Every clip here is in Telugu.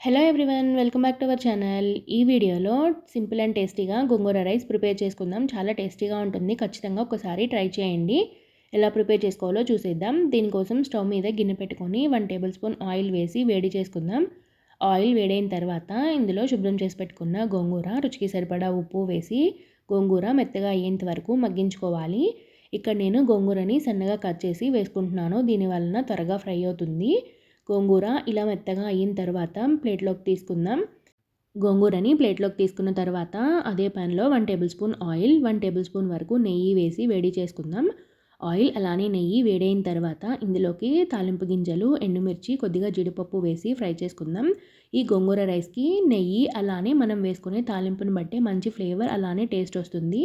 Hello everyone welcome back to our channel ఈ వీడియోలో సింపుల్ అండ్ టేస్టీగా గోంగూర రైస్ ప్రిపేర్ చేసుకుందాం. చాలా టేస్టీగా ఉంటుంది. ఖచ్చితంగా ఒకసారి ట్రై చేయండి. ఎలా ప్రిపేర్ చేసుకోవాలో చూసేద్దాం. దీనికోసం స్టవ్ మీద గిన్నె పెట్టుకొని వన్ టేబుల్ స్పూన్ ఆయిల్ వేసి వేడి చేసుకుందాం. ఆయిల్ వేడైన తర్వాత ఇందులో శుభ్రం చేసి పెట్టుకున్న గోంగూర రుచికి సరిపడా ఉప్పు వేసి గోంగూర మెత్తగా అయ్యేంత వరకు మగ్గించుకోవాలి. ఇక్కడ నేను గోంగూరని సన్నగా కట్ చేసి వేసుకుంటున్నాను. దీని వలన త్వరగా ఫ్రై అవుతుంది. గోంగూర ఇలా మెత్తగా అయిన తర్వాత ప్లేట్లోకి తీసుకుందాం. గోంగూరని ప్లేట్లోకి తీసుకున్న తర్వాత అదే ప్యాన్లో one tablespoon oil one tablespoon వరకు నెయ్యి వేసి వేడి చేసుకుందాం. ఆయిల్ అలానే నెయ్యి వేడైన తర్వాత ఇందులోకి తాలింపు గింజలు ఎండుమిర్చి కొద్దిగా జీడిపప్పు వేసి ఫ్రై చేసుకుందాం. ఈ గోంగూర రైస్కి నెయ్యి అలానే మనం వేసుకునే తాలింపుని బట్టే మంచి ఫ్లేవర్ అలానే టేస్ట్ వస్తుంది.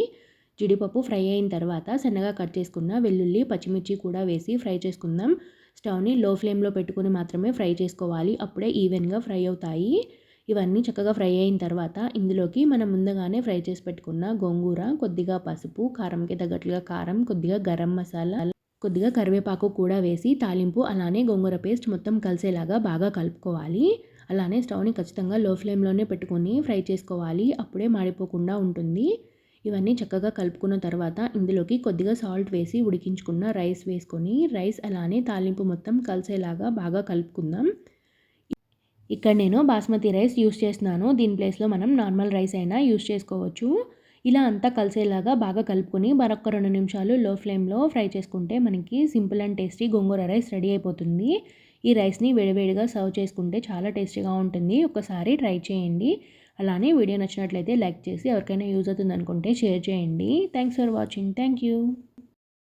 జీడిపప్పు ఫ్రై అయిన తర్వాత సన్నగా కట్ చేసుకున్న వెల్లుల్లి పచ్చిమిర్చి కూడా వేసి ఫ్రై చేసుకుందాం. స్టవ్ని లో ఫ్లేమ్లో పెట్టుకుని మాత్రమే ఫ్రై చేసుకోవాలి. అప్పుడే ఈవెన్గా ఫ్రై అవుతాయి. ఇవన్నీ చక్కగా ఫ్రై అయిన తర్వాత ఇందులోకి మనం ముందుగానే ఫ్రై చేసి పెట్టుకున్న గోంగూర కొద్దిగా పసుపు కారంకి తగ్గట్లుగా కారం కొద్దిగా గరం మసాలా కొద్దిగా కరివేపాకు కూడా వేసి తాలింపు అలానే గోంగూర పేస్ట్ మొత్తం కలిసేలాగా బాగా కలుపుకోవాలి. అలానే స్టవ్ని ఖచ్చితంగా లో ఫ్లేమ్లోనే పెట్టుకొని ఫ్రై చేసుకోవాలి. అప్పుడే మాడిపోకుండా ఉంటుంది. ఇవన్నీ చక్కగా కలుపుకున్న తర్వాత ఇందులోకి కొద్దిగా సాల్ట్ వేసి ఉడికించుకున్న రైస్ వేసుకొని రైస్ అలానే తాలింపు మొత్తం కలిసేలాగా బాగా కలుపుకుందాం. ఇక్కడ నేను బాస్మతి రైస్ యూస్ చేస్తున్నాను. దీని ప్లేస్లో మనం నార్మల్ రైస్ అయినా యూస్ చేసుకోవచ్చు. ఇలా అంతా కలిసేలాగా బాగా కలుపుకొని మరొక రెండు నిమిషాలు లో ఫ్లేమ్లో ఫ్రై చేసుకుంటే మనకి simple and tasty gongura rice ready అయిపోతుంది. ఈ రైస్ని వేడివేడిగా సర్వ్ చేసుకుంటే చాలా టేస్టీగా ఉంటుంది. ఒకసారి ట్రై చేయండి. అలానే వీడియో నచ్చినట్లయితే లైక్ చేసి ఎవరికైనా యూజ్ అవుతుంది అనుకుంటే షేర్ చేయండి. Thanks for watching thank you